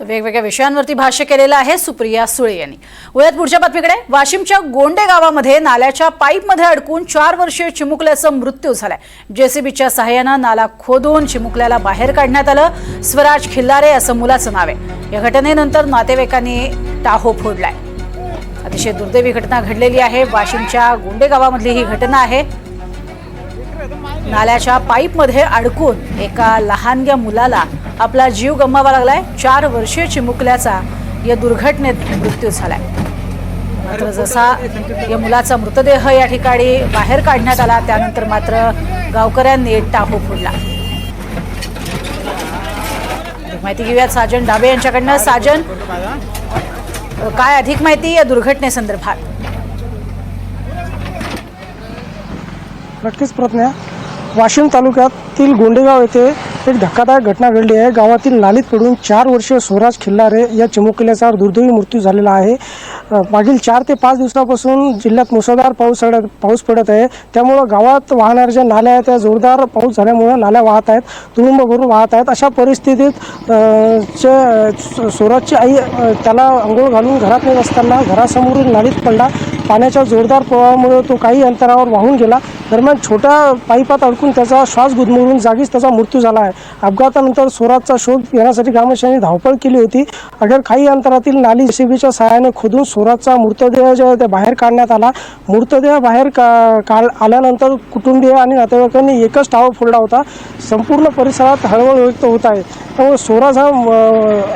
तर वेगवेगळ्या विषयांवरती भाष्य केलेलं आहे सुप्रिया सुळे यांनी. उद्यात पुढच्या बातमीकडे. वाशिमच्या गोंडे गावामध्ये नाल्याच्या पाईपमध्ये अडकून चार वर्षीय चिमुकल्याचा मृत्यू झालाय. जेसीबीच्या सहाय्यानं नाला खोदून चिमुकल्याला बाहेर काढण्यात आलं. स्वराज खिल्लारे असं मुलाचं नाव आहे. या घटनेनंतर नातेवाईकांनी टाहो फोडलाय. अतिशय दुर्दैवी घटना घडलेली आहे. वाशिमच्या गोंडे गावामधली ही घटना आहे. नाल्याच्या पाईपमध्ये अडकून एका लहानग्या मुलाला आपला जीव गमवावा लागलाय. चार वर्षीय चिमुकल्याचा या दुर्घटनेत मृत्यू झालाय. मात्र जसा या मुलाचा मृतदेह या ठिकाणी बाहेर काढण्यात आला त्यानंतर मात्र गावकऱ्यांनी टाहो फोडला. माहिती घेऊयात साजन डाबे यांच्याकडनं. साजन काय अधिक माहिती या दुर्घटनेसंदर्भात नक्कीच प्रज्ञा वाशिम तालुक्यातील गोंडेगाव येथे एक धक्कादायक घटना घडली आहे. गावातील नालीत पडून चार वर्षीय स्वराज खिल्लारे या चिमुकल्याचा दुर्दैवी मृत्यू झालेला आहे. मागील चार ते पाच दिवसापासून जिल्ह्यात मुसळधार पाऊस पडत पाऊस पडत आहे. त्यामुळं गावात वाहणाऱ्या ज्या नाल्या आहेत त्या जोरदार पाऊस झाल्यामुळं नाल्या वाहत आहेत तुडुंब भरून वाहत आहेत. अशा परिस्थितीत चे स्वराजची आई त्याला अंघोळ घालून घरात नेत असताना नालीत पडला. पाण्याच्या जोरदार प्रवाहामुळे तो काही अंतरावर वाहून गेला. दरम्यान छोट्या पाईपात अडकून त्याचा श्वास गुदमरून जागीच त्याचा मृत्यू झाला आहे. अपघातानंतर स्वराजचा शोध घेण्यासाठी ग्रामस्थांनी धावपळ केली होती. अखेर काही अंतरातील नाली जेसीबीच्या सहाय्याने खोदून स्वराजचा मृतदेह जो आहे ते बाहेर काढण्यात आला. मृतदेह बाहेर का काढ आल्यानंतर कुटुंबीय आणि नातेवाईकांनी एकच टावर फोडला होता. संपूर्ण परिसरात हळहळ व्यक्त होत आहे. त्यामुळे स्वराज हा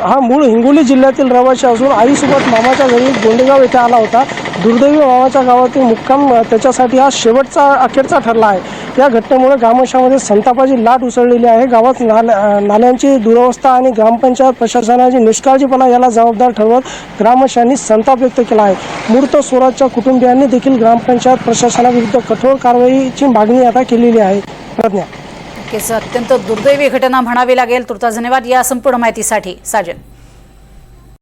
हा मूळ हिंगोली जिल्ह्यातील रहिवाशी असून आईसोबत मामाच्या घरी गोंडेगाव येथे आला होता. दुर्दैवी मामाच्या गावातील मुक्काम त्याच्यासाठी हा शेवटचा अखेरचा ठरला आहे. या घटनेमुळे ग्रामस्थांमध्ये संतापाची लाट उसळलेली आहे. गावात नाल्या नाल्यांची दुरवस्था आणि ग्रामपंचायत प्रशासनाची निष्काळजीपणा याला जबाबदार ठरवत ग्रामस्थांनी संताप व्यक्त केला आहे. मूर्त स्वराजच्या कुटुंबियांनी देखील ग्रामपंचायत प्रशासनाविरुद्ध कठोर कारवाईची मागणी आता केलेली आहे. प्रज्ञा. नक्कीच अत्यंत दुर्दैवी घटना म्हणावी लागेल. तुर्ता धन्यवाद या संपूर्ण माहितीसाठी. साजन.